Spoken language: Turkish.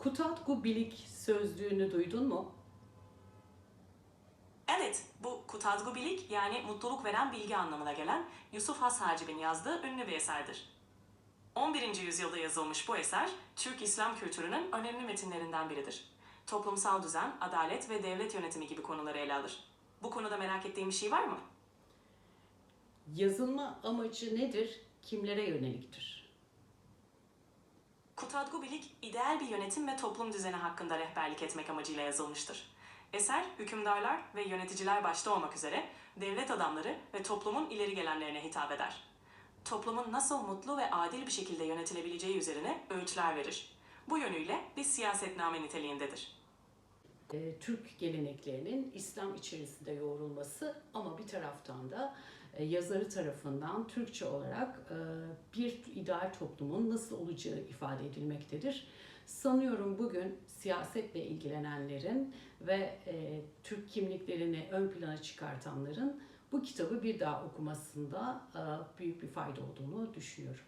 Kutatku Bilik sözlüğünü duydun mu? Evet, bu Kutadgu Bilik yani mutluluk veren bilgi anlamına gelen Yusuf Has Hacib'in yazdığı ünlü bir eserdir. 11. yüzyılda yazılmış bu eser, Türk İslam kültürünün önemli metinlerinden biridir. Toplumsal düzen, adalet ve devlet yönetimi gibi konuları ele alır. Bu konuda merak ettiğin bir şey var mı? Yazılma amacı nedir? Kimlere yöneliktir? Kutadgu Bilik, ideal bir yönetim ve toplum düzeni hakkında rehberlik etmek amacıyla yazılmıştır. Eser, hükümdarlar ve yöneticiler başta olmak üzere devlet adamları ve toplumun ileri gelenlerine hitap eder. Toplumun nasıl mutlu ve adil bir şekilde yönetilebileceği üzerine öğütler verir. Bu yönüyle bir siyasetname niteliğindedir. e, Türk geleneklerinin İslam içerisinde yoğrulması ama bir taraftan da yazarı tarafından Türkçe olarak e, bir ideal toplumun nasıl olacağı ifade edilmektedir. Sanıyorum bugün siyasetle ilgilenenlerin ve e, Türk kimliklerini ön plana çıkartanların bu kitabı bir daha okumasında e, büyük bir fayda olduğunu düşünüyorum.